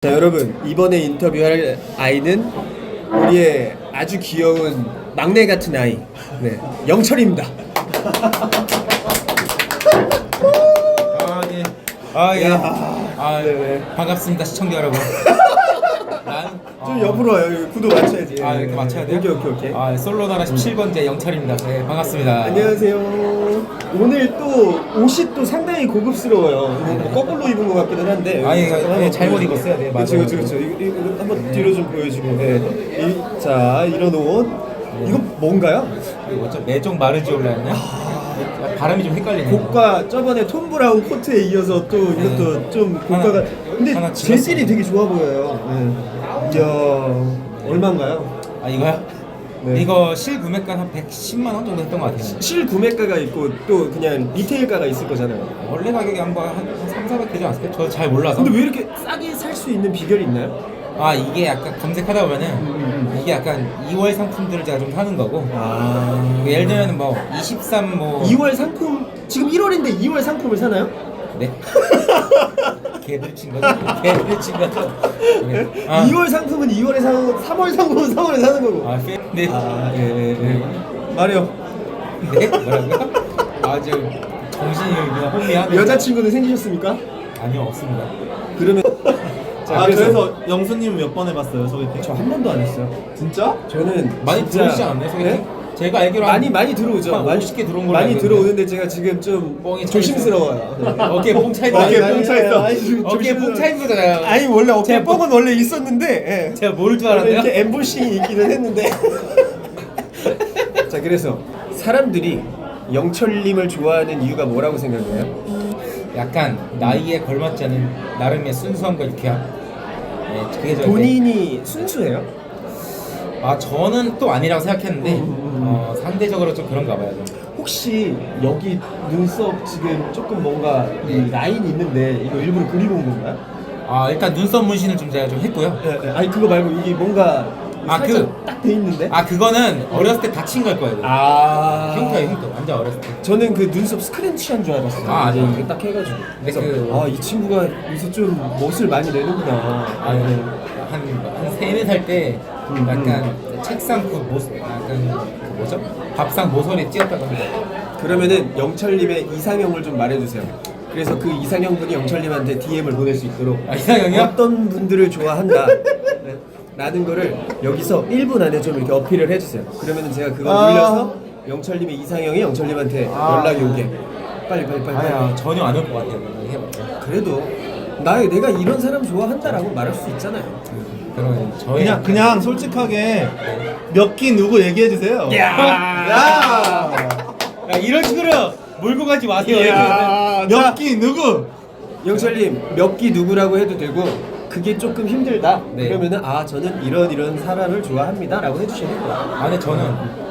자 여러분 이번에 인터뷰할 아이는 우리의 아주 귀여운 막내 같은 아이 네 영철입니다 아, 예. 아, 예. 야. 아, 네 네. 반갑습니다, 시청자 여러분. 좀 옆으로 와요 여기 구도 맞춰야지 아, 이렇게 맞춰야 돼요? 오케이 오케이 오케이 아, 솔로나라 17번째 영철입니다. 네, 반갑습니다. 안녕하세요 오늘 또 옷이 또 상당히 고급스러워요 이거 뭐 거꾸로 입은 것 같기는 한데 아, 예, 잠깐 예, 한번 잘못. 입었어요. 네, 맞아요. 그렇죠 그렇죠 이거, 이거 한번 뒤로 좀 보여주고 네. 이, 자 이런 옷 이거 뭔가요? 이거 어쩌 매종 마르지올라였나요? 발음이 좀 헷갈리네요. 고가 저번에 톰 브라운 코트에 이어서 또 이것도 좀 고가가 근데 하나 재질이 되게 좋아 보여요. 네. 이야 얼마인가요? 아, 이거요? 네. 이거 실 구매가 한 110만 원 정도 했던 것 같아요. 실 구매가가 있고 또 그냥 리테일가가 있을 거잖아요. 원래 가격이 한번 한, 한 3, 400 되지 않았을까요? 저 잘 몰라서. 근데 왜 이렇게 싸게 살 수 있는 비결이 있나요? 아, 이게 약간 검색하다 보면은 음, 이게 약간 2월 상품들을 제가 좀 사는 거고 아 예를 들면 뭐 23, 뭐 2월 상품 지금 1월인데 2월 상품을 사나요? 네? 개들 친 거죠? 개들 친 거죠? 네. 아, 2월 상품은 2월에 사는 거, 3월 상품은 3월에 사는 거고. 아, 페... 네. 아, 예, 예, 예. 말이요. 네? 뭐라고요? 아, 지금 정신이 그냥 혼미하네요. 여자친구는 생기셨습니까? 아니요, 없습니다. 그러면 아 그래서 영수님 몇 번 해봤어요 소개팅? 저 한 번도 안 했어요. 진짜? 저는 많이 진짜- 들어오시지 않나요, 소개팅? 네? 제가 알기로 많이 한 많이 들어오죠. 한 많이 50개 들어온 걸로 많이 알고 들어오는데 제가 지금 좀 뻥이 차 조심스러워요. 네. 어깨에 뽕. 어깨에 아니, 뽕차 있어. 아니, 좀 어깨에 뽕. 차있는 거잖아요. 아니 원래 어깨 제가 뭐- 뽕은 원래 있었는데 예. 제가 모를 줄 원래 알았네요. 이렇게 엠보싱이 있기는 했는데. 자 그래서 사람들이 영철님을 좋아하는 이유가 뭐라고 생각해요? 약간 나이에 걸맞지 않은 나름의 순수함과 유쾌함. 네, 그게 본인이 순수해요? 아 저는 또 아니라고 생각했는데 음, 음, 음. 어, 상대적으로 좀 그런가 봐요. 좀. 혹시 여기 눈썹 지금 조금 뭔가 이 라인 있는데 이거 일부러 그리고 온 건가요? 아 일단 눈썹 문신을 좀 제가 좀 했고요. 예, 예. 아니 그거 말고 이게 뭔가 아, 살짝 그- 딱돼 있는데. 아 그거는 어렸을 때 다친 걸 거예요. 아. 흉터예요 흉터. 완전 어렸을 때. 저는 그 눈썹 스크래치한 줄 알았어요. 아, 아니요. 이게 딱 해가지고. 그래서 그- 아 이 친구가 여기서 좀 멋을 많이 내는구나. 아유 한한 세네 살때 음, 약간 책상 그 모습 약간 그 뭐죠? 밥상 모서리 찧었다고 합니다. 그러면은 영철님의 이상형을 좀 말해주세요. 그래서 그 이상형 분이 영철님한테 DM을 보낼 수 있도록 아, 이상형이요? 어떤 분들을 좋아한다. 네. 라는 거를 여기서 1분 안에 좀 이렇게 어필을 해주세요. 그러면은 제가 그거 아. 올려서 영철님의 이상형이 영철님한테 아. 연락이 오게. 빨리 빨리 빨리. 빨리. 아니야 전혀 안 올 것 같아요. 해봤자. 그래도 나 내가 이런 사람 좋아한다라고 말할 수 있잖아요. 그러면 저희 그냥 그냥 솔직하게 몇 끼 누구 얘기해 주세요. 야! 야 이런 식으로 몰고 가지 마세요. 이야. 몇 끼 누구? 영철님 몇기 누구라고 해도 되고 그게 조금 힘들다. 네. 그러면은 아 저는 이런 이런 사람을 좋아합니다라고 해주시는 거야. 아 근데 저는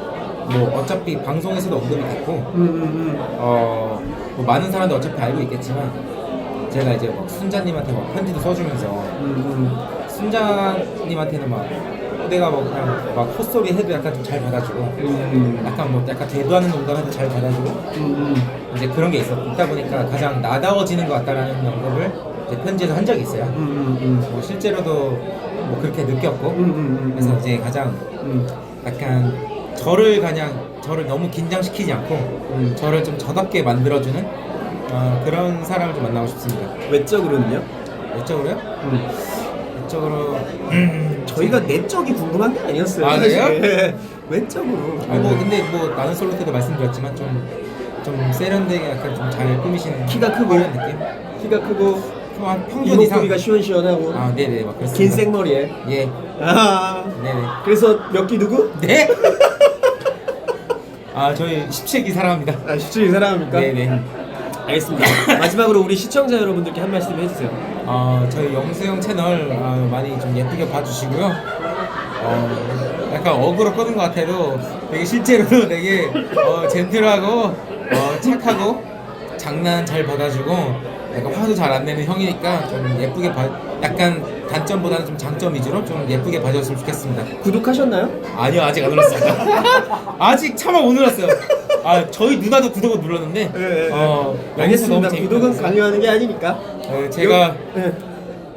뭐 어차피 방송에서도 언급이 됐고 음음음. 어, 뭐 많은 사람들 어차피 알고 있겠지만 제가 이제 막 순자님한테 막 편지도 써주면서 음, 순자님한테는 막 내가 뭐 그냥 막 헛소리 해도 약간 좀 잘 받아주고 음. 약간 뭐 약간 대도하는 농담해도 잘 받아주고 음. 이제 그런 게 있어 있다 보니까 가장 나다워지는 것 같다라는 언급을 이제 편지에서 한 적이 있어요. 음. 뭐 실제로도 뭐 그렇게 느꼈고 음. 그래서 이제 가장 음. 약간 저를 그냥 저를 너무 긴장시키지 않고 음. 저를 좀 저답게 만들어주는 어, 그런 사람을 좀 만나고 싶습니다. 외적으로는요? 외적으로요? 음. 외적으로 저희가 내적이 궁금한 게 아니었어요. 아, 사실. 예. 외적으로. 아니 뭐 근데 뭐 나는 솔로 때도 말씀드렸지만 좀 좀 세련되게 약간 좀 잘 꾸미시는 키가 크고 그런 느낌? 키가 크고 한 평균 이상 이목구비가 시원시원하고 아 네네 막 그렇습니다. 긴 생머리에. 예 아. 네네 그래서 몇 기 누구? 네? 아 저희 17기 사랑합니다. 아 17기 사랑합니까? 네네. 알겠습니다. 마지막으로 우리 시청자 여러분들께 한 말씀 해주세요. 어, 저희 영수형 채널 아, 많이 좀 예쁘게 봐주시고요. 어, 약간 어그로 끄는 것 같아도 되게 실제로도 되게 어, 젠틀하고 어, 착하고 장난 잘 받아주고 약간 화도 잘 안 내는 형이니까 좀 예쁘게 봐 약간 단점보다는 좀 장점 위주로 좀 예쁘게 봐줬으면 좋겠습니다. 구독하셨나요? 아니요 아직 안 눌렀습니다. 아직 차마 못 눌렀어요. 아 저희 누나도 구독을 눌렀는데 예, 예, 예. 어, 알겠습니다. 너무 재밌- 구독은 강요하는 게 아니니까. 어, 제가 요- 예.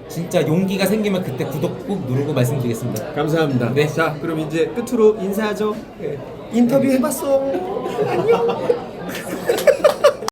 진짜 용기가 생기면 그때 구독 꼭 누르고 말씀드리겠습니다. 감사합니다. 네. 자, 그럼 이제 끝으로 인사하죠. 예. 인터뷰 해봤어. 안녕.